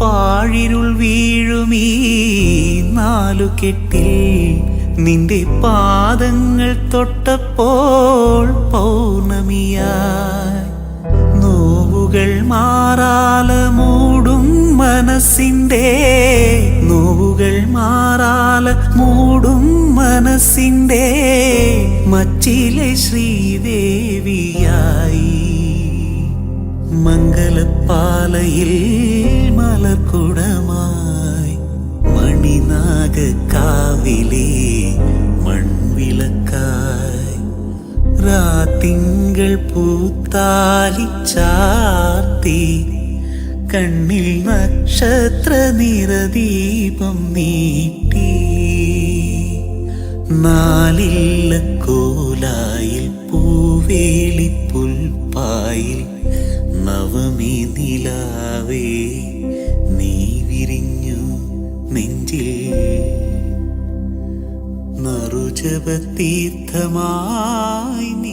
പാഴിരുൾ വീഴുമീ നാലു കെട്ടിൽ നിന്റെ പാദങ്ങൾ തൊട്ടപ്പോൾ പൗർണമിയായി. നോവുകൾ മാറാല മൂടും മനസ്സിന്റെ നോവുകൾ മാറാല മൂടും മനസ്സിന്റെ മച്ചിലെ ശ്രീദേവിയായി. മംഗലപ്പാലയിൽ മലർക്കുടമായി മണിനാഗക്കാവിലെ മൺവിളക്കായി രാത്തിങ്കൾ പൂത്താലി ചാർത്തി കണ്ണിൽ നക്ഷത്ര നിറദീപം നീട്ടി. നാലില്ല കോലായിൽ പൂവേളി പുൽപ്പായിൽ നവമി നിലാവേ വിരിഞ്ഞു നെഞ്ചിൽ നറുജപതീർത്ഥമായി നീ